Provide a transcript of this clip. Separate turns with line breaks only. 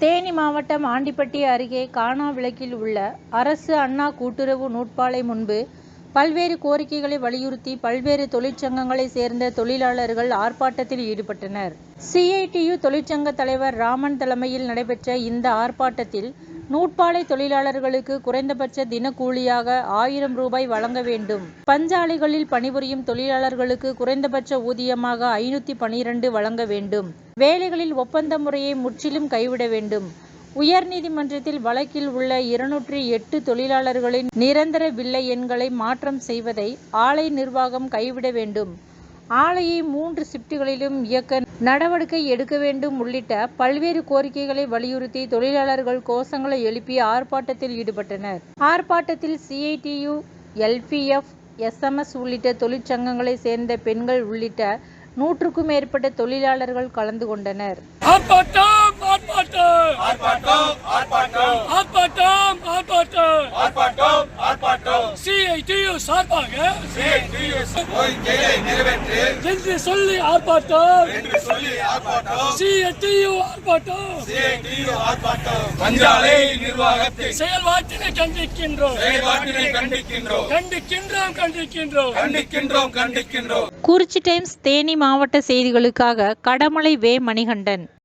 தேனி மாவட்டம் ஆண்டிப்பட்டி அருகே காணாவிளக்கில் உள்ள அரசு அண்ணா கூட்டுறவு நூற்பாலை முன்பு பல்வேறு கோரிக்கைகளை வலியுறுத்தி பல்வேறு தொழிற்சங்கங்களை சேர்ந்த தொழிலாளர்கள் ஆர்ப்பாட்டத்தில் ஈடுபட்டனர். சிஐடியு தொழிற்சங்க தலைவர் ராமன் தலைமையில் நடைபெற்ற இந்த ஆர்ப்பாட்டத்தில் நூற்பாலை தொழிலாளர்களுக்கு குறைந்தபட்ச தினக்கூலியாக ஆயிரம் ரூபாய் வழங்க வேண்டும். பஞ்சாலைகளில் பணிபுரியும் தொழிலாளர்களுக்கு குறைந்தபட்ச ஊதியமாக ஐநூத்தி பனிரெண்டு வழங்க வேண்டும். வேலைகளில் ஒப்பந்த முறையை முற்றிலும் கைவிட வேண்டும். உயர்நீதிமன்றத்தில் வழக்கில் உள்ள இருநூற்றி எட்டு தொழிலாளர்களின் நிரந்தர வில்லை எண்களை மாற்றம் செய்வதை ஆலை நிர்வாகம் கைவிட வேண்டும். ஆலையை மூன்று ஷிப்டுகளிலும் இயக்க நடவடிக்கை எடுக்க வேண்டும் உள்ளிட்ட பல்வேறு கோரிக்கைகளை வலியுறுத்தி தொழிலாளர்கள் கோஷங்களை எழுப்பி ஆர்ப்பாட்டத்தில் ஈடுபட்டனர். ஆர்ப்பாட்டத்தில் சிஐடியு எல்பிஎஃப் எஸ்எம்எஸ் உள்ளிட்ட தொழிற்சங்கங்களை சேர்ந்த பெண்கள் உள்ளிட்ட நூற்றுக்கும் மேற்பட்ட தொழிலாளர்கள் கலந்து கொண்டனர்.
ஆர்ப்பாட்டம். ஆர்ப்பாட்டம்
ஆர்ப்பாட்டம். ஆர்ப்பாட்டம்
ஆர்ப்பாட்டம். சிஐடியு சார்பாக என்று சொல்லி ஆர்ப்பாட்டம்.
என்று சொல்லி ஆர்ப்பாட்டம்.
சிஐடியு ஆர்ப்பாட்டம்.
சிஐடியு ஆர்ப்பாட்டம். பஞ்சாலை நிர்வாகத்தை
செயல்பாட்டினை கண்டிக்கின்றோம்.
செயல்பாட்டினை கண்டிக்கின்றோம்.
கண்டிக்கின்றோம் கண்டிக்கின்றோம்.
கண்டிக்கின்றோம் கண்டிக்கின்றோம்.
குறிச்சி டைம்ஸ் தேனி மாவட்ட செய்திகளுக்காக கடமலை வே மணிகண்டன்.